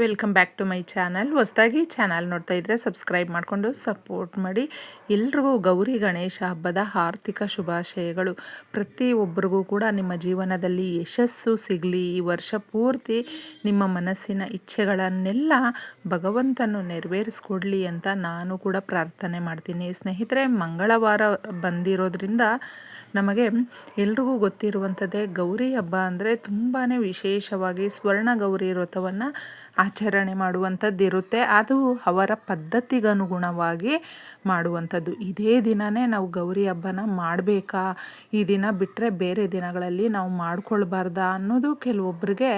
Welcome back to my channel. ಹೊಸದಾಗಿ channel ನೋಡ್ತಾ ಇದ್ದರೆ ಸಬ್ಸ್ಕ್ರೈಬ್ ಮಾಡಿಕೊಂಡು ಸಪೋರ್ಟ್ ಮಾಡಿ. ಎಲ್ರಿಗೂ ಗೌರಿ ಗಣೇಶ ಹಬ್ಬದ ಆರ್ಥಿಕ ಶುಭಾಶಯಗಳು. ಪ್ರತಿಯೊಬ್ಬರಿಗೂ ಕೂಡ ನಿಮ್ಮ ಜೀವನದಲ್ಲಿ ಯಶಸ್ಸು ಸಿಗಲಿ. ಈ ವರ್ಷ ಪೂರ್ತಿ ನಿಮ್ಮ ಮನಸ್ಸಿನ ಇಚ್ಛೆಗಳನ್ನೆಲ್ಲ ಭಗವಂತನು ನೆರವೇರಿಸ್ಕೊಡ್ಲಿ ಅಂತ ನಾನು ಕೂಡ ಪ್ರಾರ್ಥನೆ ಮಾಡ್ತೀನಿ. ಸ್ನೇಹಿತರೆ, ಮಂಗಳವಾರ ಬಂದಿರೋದ್ರಿಂದ ನಮಗೆ ಎಲ್ರಿಗೂ ಗೊತ್ತಿರುವಂಥದ್ದೇ ಗೌರಿ ಹಬ್ಬ ಅಂದರೆ ತುಂಬಾ ವಿಶೇಷವಾಗಿ ಸ್ವರ್ಣ ಗೌರಿ ವ್ರತವನ್ನು ಆಚರಣೆ ಮಾಡುವಂಥದ್ದಿರುತ್ತೆ ಅದು ಅವರ ಪದ್ಧತಿಗನುಗುಣವಾಗಿ ಮಾಡುವಂಥದ್ದು. ಇದೇ ದಿನವೇ ನಾವು ಗೌರಿ ಹಬ್ಬನ ಮಾಡಬೇಕಾ? ಈ ದಿನ ಬಿಟ್ಟರೆ ಬೇರೆ ದಿನಗಳಲ್ಲಿ ನಾವು ಮಾಡ್ಕೊಳ್ಬಾರ್ದಾ ಅನ್ನೋದು ಕೆಲವೊಬ್ಬರಿಗೆ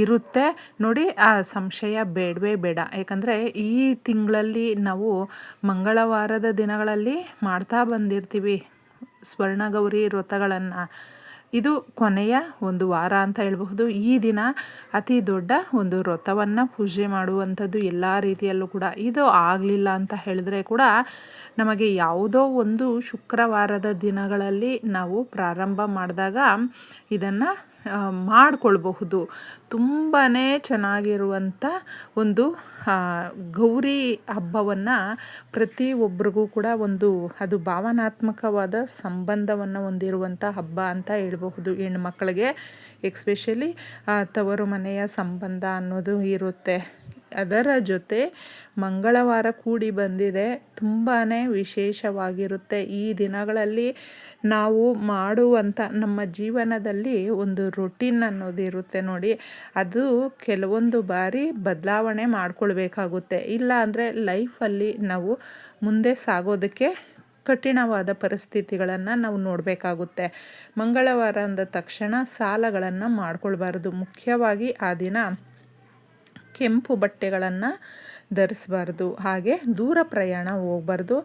ಇರುತ್ತೆ. ನೋಡಿ, ಆ ಸಂಶಯ ಬೇಡವೇ ಬೇಡ. ಯಾಕಂದರೆ ಈ ತಿಂಗಳಲ್ಲಿ ನಾವು ಮಂಗಳವಾರದ ದಿನಗಳಲ್ಲಿ ಮಾಡ್ತಾ ಬಂದಿರ್ತೀವಿ. ಸ್ವರ್ಣಗೌರಿ ವ್ರತಗಳನ್ನು ಇದು ಕೊನೆಯ ಒಂದು ವಾರ ಅಂತ ಹೇಳಬಹುದು. ಈ ದಿನ ಅತಿ ದೊಡ್ಡ ಒಂದು ವ್ರತವನ್ನು ಪೂಜೆ ಮಾಡುವಂಥದ್ದು ಎಲ್ಲ ರೀತಿಯಲ್ಲೂ ಕೂಡ. ಇದು ಆಗಲಿಲ್ಲ ಅಂತ ಹೇಳಿದ್ರೆ ಕೂಡ ನಮಗೆ ಯಾವುದೋ ಒಂದು ಶುಕ್ರವಾರದ ದಿನಗಳಲ್ಲಿ ನಾವು ಪ್ರಾರಂಭ ಮಾಡಿದಾಗ ಇದನ್ನು ಮಾಡಿಕೊಳ್ಬಹುದು. ತುಂಬಾ ಚೆನ್ನಾಗಿರುವಂಥ ಒಂದು ಗೌರಿ ಹಬ್ಬವನ್ನು ಪ್ರತಿಯೊಬ್ಬರಿಗೂ ಕೂಡ ಒಂದು, ಅದು ಭಾವನಾತ್ಮಕವಾದ ಸಂಬಂಧವನ್ನು ಹೊಂದಿರುವಂಥ ಹಬ್ಬ ಅಂತ ಹೇಳ್ಬಹುದು. ಹೆಣ್ಮಕ್ಳಿಗೆ ಎಕ್ಸ್ಪೆಷಲಿ ತವರು ಮನೆಯ ಸಂಬಂಧ ಅನ್ನೋದು ಇರುತ್ತೆ. ಅದರ ಜೊತೆ ಮಂಗಳವಾರ ಕೂಡಿ ಬಂದಿದೆ. ತುಂಬಾ ವಿಶೇಷವಾಗಿರುತ್ತೆ. ಈ ದಿನಗಳಲ್ಲಿ ನಾವು ಮಾಡುವಂಥ ನಮ್ಮ ಜೀವನದಲ್ಲಿ ಒಂದು ರೊಟೀನ್ ಅನ್ನೋದಿರುತ್ತೆ ನೋಡಿ. ಅದು ಕೆಲವೊಂದು ಬಾರಿ ಬದಲಾವಣೆ ಮಾಡಿಕೊಳ್ಬೇಕಾಗುತ್ತೆ. ಇಲ್ಲ ಅಂದರೆ ಲೈಫಲ್ಲಿ ನಾವು ಮುಂದೆ ಸಾಗೋದಕ್ಕೆ ಕಠಿಣವಾದ ಪರಿಸ್ಥಿತಿಗಳನ್ನು ನಾವು ನೋಡಬೇಕಾಗುತ್ತೆ. ಮಂಗಳವಾರ ಅಂದ ತಕ್ಷಣ ಸಾಲಗಳನ್ನು ಮಾಡ್ಕೊಳ್ಬಾರ್ದು. ಮುಖ್ಯವಾಗಿ ಆ ದಿನ ಕೆಂಪು ಬಟ್ಟೆಗಳನ್ನು ಧರಿಸಬಾರ್ದು. ಹಾಗೆ ದೂರ ಪ್ರಯಾಣ ಹೋಗ್ಬಾರ್ದು.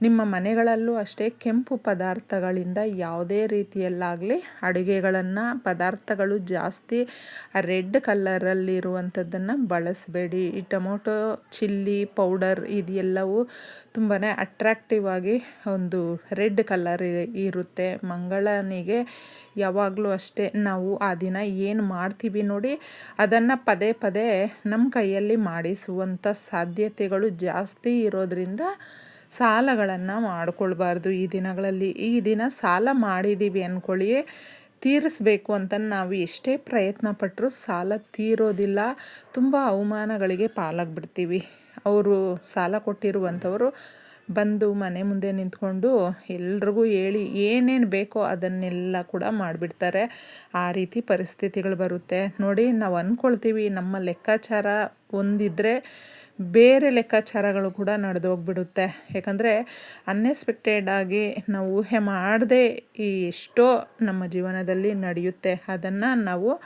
ನಿಮ್ಮ ಮನೆಗಳಲ್ಲೂ ಅಷ್ಟೇ ಕೆಂಪು ಪದಾರ್ಥಗಳಿಂದ ಯಾವುದೇ ರೀತಿಯಲ್ಲಾಗಲಿ ಅಡುಗೆಗಳನ್ನು, ಪದಾರ್ಥಗಳು ಜಾಸ್ತಿ ರೆಡ್ ಕಲ್ಲರಲ್ಲಿರುವಂಥದ್ದನ್ನು ಬಳಸಬೇಡಿ. ಈ ಟೊಮೊಟೊ, ಚಿಲ್ಲಿ, ಪೌಡರ್ ಇದೆಲ್ಲವೂ ತುಂಬಾ ಅಟ್ರಾಕ್ಟಿವ್ ಆಗಿ ಒಂದು ರೆಡ್ ಕಲರ್ ಇರುತ್ತೆ. ಮಂಗಳನಿಗೆ ಯಾವಾಗಲೂ ಅಷ್ಟೇ ನಾವು ಆ ದಿನ ಏನು ಮಾಡ್ತೀವಿ ನೋಡಿ, ಅದನ್ನು ಪದೇ ಪದೇ ನಮ್ಮ ಕೈಯಲ್ಲಿ ಮಾಡಿಸುವಂಥ ಸಾಧ್ಯತೆಗಳು ಜಾಸ್ತಿ ಇರೋದ್ರಿಂದ ಸಾಲಗಳನ್ನು ಮಾಡಿಕೊಳ್ಬಾರ್ದು. ಈ ದಿನಗಳಲ್ಲಿ ಈ ದಿನ ಸಾಲ ಮಾಡಿದ್ದೀವಿ ಅಂದ್ಕೊಳ್ಳಿ ತೀರಿಸ್ಬೇಕು ಅಂತ ನಾವು ಎಷ್ಟೇ ಪ್ರಯತ್ನ ಪಟ್ಟರೂ ಸಾಲ ತೀರೋದಿಲ್ಲ. ತುಂಬ ಅವಮಾನಗಳಿಗೆ ಪಾಲಾಗ್ಬಿಡ್ತೀವಿ. ಅವರು ಸಾಲ ಕೊಟ್ಟಿರುವಂಥವರು ಬಂದು ಮನೆ ಮುಂದೆ ನಿಂತ್ಕೊಂಡು ಎಲ್ರಿಗೂ ಹೇಳಿ ಏನೇನು ಬೇಕೋ ಅದನ್ನೆಲ್ಲ ಕೂಡ ಮಾಡಿಬಿಡ್ತಾರೆ. ಆ ರೀತಿ ಪರಿಸ್ಥಿತಿಗಳು ಬರುತ್ತೆ. ನೋಡಿ ನಾವು ಅಂದ್ಕೊಳ್ತೀವಿ ನಮ್ಮ ಲೆಕ್ಕಾಚಾರ ಒಂದಿದ್ದರೆ ಬೇರೆ ಲೆಕ್ಕಾಚಾರಗಳು ಕೂಡ ನಡೆದೋಗ್ಬಿಡುತ್ತೆ. ಯಾಕಂದರೆ ಅನ್ಎಕ್ಸ್ಪೆಕ್ಟೆಡ್ ಆಗಿ ನಾವು ಊಹೆ ಮಾಡದೆ ಈ ಎಷ್ಟೋ ನಮ್ಮ ಜೀವನದಲ್ಲಿ ನಡೆಯುತ್ತೆ. ಅದನ್ನು ನಾವು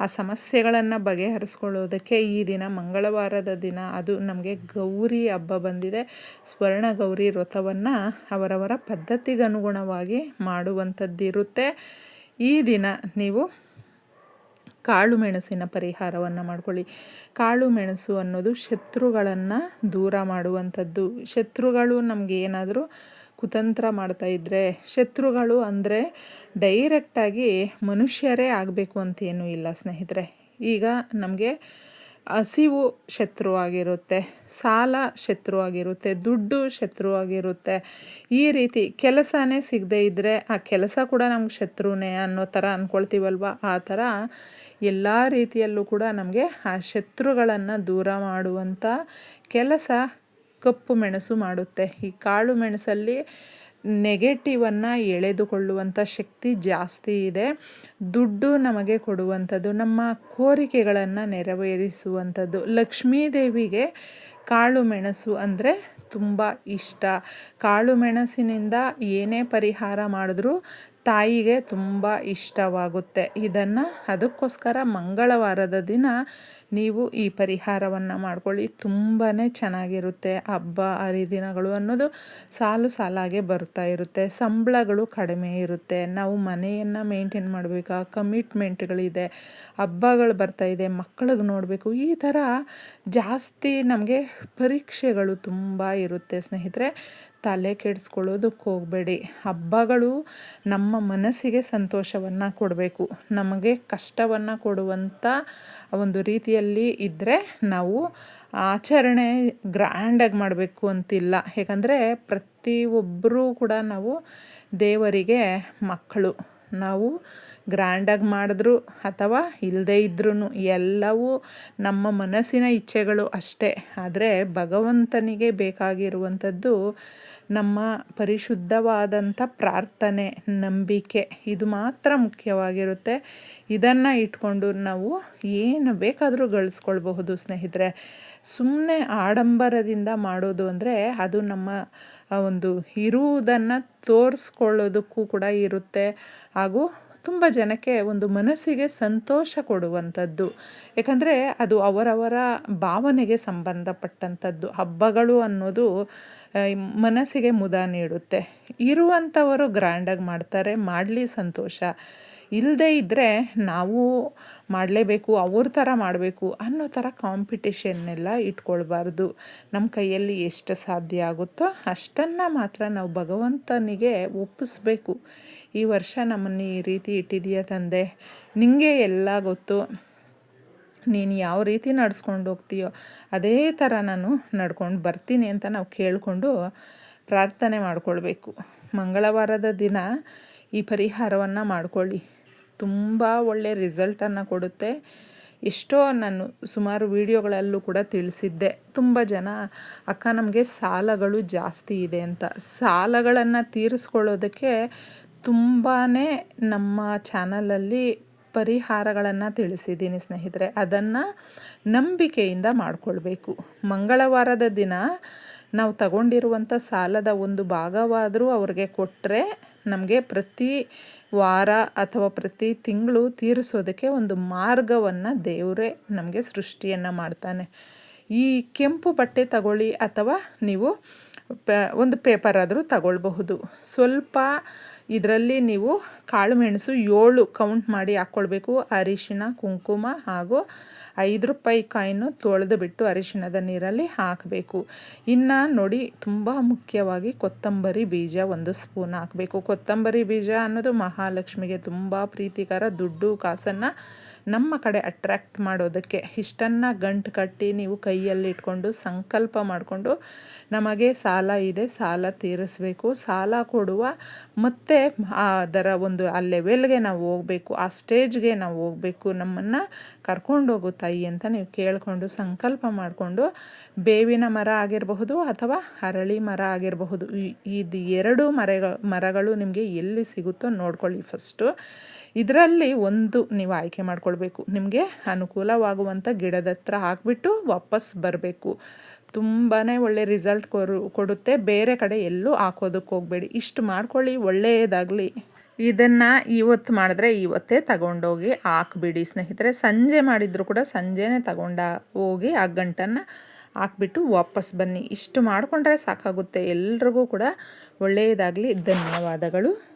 ಆ ಸಮಸ್ಯೆಗಳನ್ನು ಬಗೆಹರಿಸ್ಕೊಳ್ಳೋದಕ್ಕೆ ಈ ದಿನ ಮಂಗಳವಾರದ ದಿನ ಅದು ನಮಗೆ ಗೌರಿ ಹಬ್ಬ ಬಂದಿದೆ. ಸ್ವರ್ಣ ಗೌರಿ ವ್ರತವನ್ನು ಅವರವರ ಪದ್ಧತಿಗನುಗುಣವಾಗಿ ಮಾಡುವಂಥದ್ದಿರುತ್ತೆ. ಈ ದಿನ ನೀವು ಕಾಳು ಮೆಣಸಿನ ಪರಿಹಾರವನ್ನು ಮಾಡ್ಕೊಳ್ಳಿ. ಕಾಳು ಮೆಣಸು ಅನ್ನೋದು ಶತ್ರುಗಳನ್ನು ದೂರ ಮಾಡುವಂಥದ್ದು. ಶತ್ರುಗಳು ನಮಗೆ ಏನಾದರೂ ಕುತಂತ್ರ ಮಾಡ್ತಾ ಇದ್ದರೆ ಶತ್ರುಗಳು ಅಂದರೆ ಡೈರೆಕ್ಟಾಗಿ ಮನುಷ್ಯರೇ ಆಗಬೇಕು ಅಂತೇನೂ ಇಲ್ಲ ಸ್ನೇಹಿತರೆ. ಈಗ ನಮಗೆ ಹಸಿವು ಶತ್ರುವಾಗಿರುತ್ತೆ, ಸಾಲ ಶತ್ರುವಾಗಿರುತ್ತೆ, ದುಡ್ಡು ಶತ್ರುವಾಗಿರುತ್ತೆ. ಈ ರೀತಿ ಕೆಲಸನೇ ಸಿಗದೇ ಇದ್ದರೆ ಆ ಕೆಲಸ ಕೂಡ ನಮ್ಗೆ ಶತ್ರುನೇ ಅನ್ನೋ ಥರ ಅಂದ್ಕೊಳ್ತೀವಲ್ವ ಆ ಥರ ಎಲ್ಲ ರೀತಿಯಲ್ಲೂ ಕೂಡ ನಮಗೆ ಆ ಶತ್ರುಗಳನ್ನು ದೂರ ಮಾಡುವಂಥ ಕೆಲಸ ಕಪ್ಪು ಮೆಣಸು ಮಾಡುತ್ತೆ. ಈ ಕಾಳು ಮೆಣಸಲ್ಲಿ ನೆಗೆಟಿವನ್ನು ಎಳೆದುಕೊಳ್ಳುವಂಥ ಶಕ್ತಿ ಜಾಸ್ತಿ ಇದೆ. ದುಡ್ಡು ನಮಗೆ ಕೊಡುವಂಥದ್ದು, ನಮ್ಮ ಕೋರಿಕೆಗಳನ್ನು ನೆರವೇರಿಸುವಂಥದ್ದು. ಲಕ್ಷ್ಮೀದೇವಿಗೆ ಕಾಳು ಮೆಣಸು ಅಂದರೆ ತುಂಬ ಇಷ್ಟ. ಕಾಳು ಮೆಣಸಿನಿಂದ ಏನೇ ಪರಿಹಾರ ಮಾಡಿದ್ರೂ ತಾಯಿಗೆ ತುಂಬ ಇಷ್ಟವಾಗುತ್ತೆ. ಇದನ್ನು ಅದಕ್ಕೋಸ್ಕರ ಮಂಗಳವಾರದ ದಿನ ನೀವು ಈ ಪರಿಹಾರವನ್ನು ಮಾಡ್ಕೊಳ್ಳಿ. ತುಂಬಾ ಚೆನ್ನಾಗಿರುತ್ತೆ ಹಬ್ಬ, ಹರಿದಿನಗಳು ಅನ್ನೋದು ಸಾಲು ಸಾಲಾಗೆ ಬರ್ತಾ ಇರುತ್ತೆ. ಸಂಬಳಗಳು ಕಡಿಮೆ ಇರುತ್ತೆ. ನಾವು ಮನೆಯನ್ನು ಮೇಂಟೈನ್ ಮಾಡಬೇಕಾ ಕಮಿಟ್ಮೆಂಟ್ಗಳಿದೆ, ಹಬ್ಬಗಳು ಬರ್ತಾ ಇದೆ ಮಕ್ಕಳಿಗೆ ನೋಡಬೇಕು, ಈ ಥರ ಜಾಸ್ತಿ ನಮಗೆ ಪರೀಕ್ಷೆಗಳು ತುಂಬ ಇರುತ್ತೆ ಸ್ನೇಹಿತರೆ. ತಲೆ ಕೆಡಿಸ್ಕೊಳ್ಳೋದಕ್ಕೆ ಹೋಗಬೇಡಿ. ಹಬ್ಬಗಳು ನಮ್ಮ ಮನಸ್ಸಿಗೆ ಸಂತೋಷವನ್ನು ಕೊಡಬೇಕು. ನಮಗೆ ಕಷ್ಟವನ್ನು ಕೊಡುವಂಥ ಒಂದು ರೀತಿಯ ಕೈಯಲ್ಲಿ ಇದ್ದರೆ ನಾವು ಆಚರಣೆ ಗ್ರ್ಯಾಂಡಾಗಿ ಮಾಡಬೇಕು ಅಂತಿಲ್ಲ. ಯಾಕಂದರೆ ಪ್ರತಿಯೊಬ್ಬರೂ ಕೂಡ ನಾವು ದೇವರಿಗೆ ಮಕ್ಕಳು. ನಾವು ಗ್ರ್ಯಾಂಡಾಗಿ ಮಾಡಿದ್ರು ಅಥವಾ ಇಲ್ಲದೇ ಇದ್ರೂ ಎಲ್ಲವೂ ನಮ್ಮ ಮನಸ್ಸಿನ ಇಚ್ಛೆಗಳು ಅಷ್ಟೇ. ಆದರೆ ಭಗವಂತನಿಗೆ ಬೇಕಾಗಿರುವಂಥದ್ದು ನಮ್ಮ ಪರಿಶುದ್ಧವಾದಂಥ ಪ್ರಾರ್ಥನೆ, ನಂಬಿಕೆ, ಇದು ಮಾತ್ರ ಮುಖ್ಯವಾಗಿರುತ್ತೆ. ಇದನ್ನು ಇಟ್ಕೊಂಡು ನಾವು ಏನು ಬೇಕಾದರೂ ಗಳಿಸ್ಕೊಳ್ಬಹುದು ಸ್ನೇಹಿತರೆ. ಸುಮ್ಮನೆ ಆಡಂಬರದಿಂದ ಮಾಡೋದು ಅಂದರೆ ಅದು ನಮ್ಮ ಒಂದು ಇರುವುದನ್ನು ತೋರಿಸ್ಕೊಳ್ಳೋದಕ್ಕೂ ಕೂಡ ಇರುತ್ತೆ. ಹಾಗೂ ತುಂಬ ಜನಕ್ಕೆ ಒಂದು ಮನಸ್ಸಿಗೆ ಸಂತೋಷ ಕೊಡುವಂಥದ್ದು. ಯಾಕಂದರೆ ಅದು ಅವರವರ ಭಾವನೆಗೆ ಸಂಬಂಧಪಟ್ಟಂಥದ್ದು. ಹಬ್ಬಗಳು ಅನ್ನೋದು ಮನಸ್ಸಿಗೆ ಮುದ ನೀಡುತ್ತೆ. ಇರುವಂಥವರು ಗ್ರ್ಯಾಂಡಾಗಿ ಮಾಡ್ತಾರೆ, ಮಾಡಲಿ ಸಂತೋಷ. ಇಲ್ಲದೇ ಇದ್ದರೆ ನಾವು ಮಾಡಲೇಬೇಕು, ಅವ್ರ ಥರ ಮಾಡಬೇಕು ಅನ್ನೋ ಥರ ಕಾಂಪಿಟೇಷನ್ನೆಲ್ಲ ಇಟ್ಕೊಳ್ಬಾರ್ದು. ನಮ್ಮ ಕೈಯಲ್ಲಿ ಎಷ್ಟು ಸಾಧ್ಯ ಆಗುತ್ತೋ ಅಷ್ಟನ್ನು ಮಾತ್ರ ನಾವು ಭಗವಂತನಿಗೆ ಒಪ್ಪಿಸ್ಬೇಕು. ಈ ವರ್ಷ ನಮ್ಮನ್ನು ಈ ರೀತಿ ಇಟ್ಟಿದೆಯಾ ತಂದೆ? ನಿಮಗೆ ಎಲ್ಲ ಗೊತ್ತು. ನೀನು ಯಾವ ರೀತಿ ನಡ್ಸ್ಕೊಂಡು ಹೋಗ್ತೀಯೋ ಅದೇ ಥರ ನಾನು ನಡ್ಕೊಂಡು ಬರ್ತೀನಿ ಅಂತ ನಾವು ಕೇಳಿಕೊಂಡು ಪ್ರಾರ್ಥನೆ ಮಾಡಿಕೊಳ್ಬೇಕು. ಮಂಗಳವಾರದ ದಿನ ಈ ಪರಿಹಾರವನ್ನು ಮಾಡಿಕೊಳ್ಳಿ. ತುಂಬ ಒಳ್ಳೆಯ ರಿಸಲ್ಟನ್ನು ಕೊಡುತ್ತೆ. ಎಷ್ಟೋ ನಾನು ಸುಮಾರು ವಿಡಿಯೋಗಳಲ್ಲೂ ಕೂಡ ತಿಳಿಸಿದ್ದೆ. ತುಂಬ ಜನ, ಅಕ್ಕ, ನಮಗೆ ಸಾಲಗಳು ಜಾಸ್ತಿ ಇದೆ ಅಂತ. ಸಾಲಗಳನ್ನು ತೀರಿಸ್ಕೊಳ್ಳೋದಕ್ಕೆ ತುಂಬಾ ನಮ್ಮ ಚಾನಲಲ್ಲಿ ಪರಿಹಾರಗಳನ್ನು ತಿಳಿಸಿದ್ದೀನಿ ಸ್ನೇಹಿತರೆ. ಅದನ್ನು ನಂಬಿಕೆಯಿಂದ ಮಾಡಿಕೊಳ್ಬೇಕು. ಮಂಗಳವಾರದ ದಿನ ನಾವು ತಗೊಂಡಿರುವಂಥ ಸಾಲದ ಒಂದು ಭಾಗವಾದರೂ ಅವ್ರಿಗೆ ಕೊಟ್ಟರೆ ನಮಗೆ ಪ್ರತಿ ವಾರ ಅಥವಾ ಪ್ರತಿ ತಿಂಗಳು ತೀರಿಸೋದಕ್ಕೆ ಒಂದು ಮಾರ್ಗವನ್ನು ದೇವರೇ ನಮಗೆ ಸೃಷ್ಟಿಯನ್ನು ಮಾಡ್ತಾನೆ. ಈ ಕೆಂಪು ಬಟ್ಟೆ ತಗೊಳ್ಳಿ ಅಥವಾ ನೀವು ಒಂದು ಪೇಪರ್ ಆದರೂ ತಗೊಳ್ಬಹುದು. ಸ್ವಲ್ಪ ಇದರಲ್ಲಿ ನೀವು ಕಾಳುಮೆಣಸು ಏಳು ಕೌಂಟ್ ಮಾಡಿ ಹಾಕ್ಕೊಳ್ಬೇಕು. ಅರಿಶಿನ ಕುಂಕುಮ ಹಾಗೂ ಐದು ರೂಪಾಯಿ ಕಾಯಿನು ತೊಳೆದು ಬಿಟ್ಟು ಅರಿಶಿಣದ ನೀರಲ್ಲಿ ಹಾಕಬೇಕು. ಇನ್ನು ನೋಡಿ, ತುಂಬ ಮುಖ್ಯವಾಗಿ ಕೊತ್ತಂಬರಿ ಬೀಜ ಒಂದು ಸ್ಪೂನ್ ಹಾಕಬೇಕು. ಕೊತ್ತಂಬರಿ ಬೀಜ ಅನ್ನೋದು ಮಹಾಲಕ್ಷ್ಮಿಗೆ ತುಂಬ ಪ್ರೀತಿಕರ ದುಡ್ಡು, ಕಾಸನ್ನು ನಮ್ಮ ಕಡೆ ಅಟ್ರ್ಯಾಕ್ಟ್ ಮಾಡೋದಕ್ಕೆ ಇಷ್ಟನ್ನು ಗಂಟು ಕಟ್ಟಿ ನೀವು ಕೈಯಲ್ಲಿ ಇಟ್ಕೊಂಡು ಸಂಕಲ್ಪ ಮಾಡಿಕೊಂಡು ನಮಗೆ ಸಾಲ ಇದೆ, ಸಾಲ ತೀರಿಸಬೇಕು. ಸಾಲ ಕೊಡುವ ಮತ್ತು ಅದರ ಒಂದು ಆ ಲೆವೆಲ್ಗೆ ನಾವು ಹೋಗಬೇಕು, ಆ ಸ್ಟೇಜ್ಗೆ ನಾವು ಹೋಗಬೇಕು. ನಮ್ಮನ್ನು ಕರ್ಕೊಂಡೋಗು ತಾಯಿ ಅಂತ ನೀವು ಕೇಳಿಕೊಂಡು ಸಂಕಲ್ಪ ಮಾಡಿಕೊಂಡು ಬೇವಿನ ಮರ ಆಗಿರಬಹುದು ಅಥವಾ ಅರಳಿ ಮರ ಆಗಿರಬಹುದು. ಇದು ಎರಡು ಮರಗಳು ಮರಗಳು ನಿಮಗೆ ಎಲ್ಲಿ ಸಿಗುತ್ತೋ ನೋಡ್ಕೊಳ್ಳಿ ಫಸ್ಟು ಇದರಲ್ಲಿ ಒಂದು ನೀವು ಆಯ್ಕೆ ಮಾಡ್ಕೊಳ್ಬೇಕು. ನಿಮಗೆ ಅನುಕೂಲವಾಗುವಂಥ ಗಿಡದ ಹತ್ರ ಹಾಕಿಬಿಟ್ಟು ವಾಪಸ್ ಬರಬೇಕು. ತುಂಬಾ ಒಳ್ಳೆ ರಿಸಲ್ಟ್ ಕೊರು, ಕೊಡುತ್ತೆ. ಬೇರೆ ಕಡೆ ಎಲ್ಲೂ ಹಾಕೋದಕ್ಕೆ ಹೋಗಬೇಡಿ. ಇಷ್ಟು ಮಾಡ್ಕೊಳ್ಳಿ ಒಳ್ಳೆಯದಾಗಲಿ ಇದನ್ನು ಇವತ್ತು ಮಾಡಿದ್ರೆ ಇವತ್ತೇ ತಗೊಂಡೋಗಿ ಹಾಕ್ಬಿಡಿ. ಸ್ನೇಹಿತರೆ, ಸಂಜೆ ಮಾಡಿದ್ರು ಕೂಡ ಸಂಜೆನೇ ತಗೊಂಡ ಹೋಗಿ ಆ ಗಂಟನ್ನು ಹಾಕ್ಬಿಟ್ಟು ವಾಪಸ್ ಬನ್ನಿ. ಇಷ್ಟು ಮಾಡಿಕೊಂಡ್ರೆ ಸಾಕಾಗುತ್ತೆ. ಎಲ್ರಿಗೂ ಕೂಡ ಒಳ್ಳೆಯದಾಗಲಿ ಧನ್ಯವಾದಗಳು.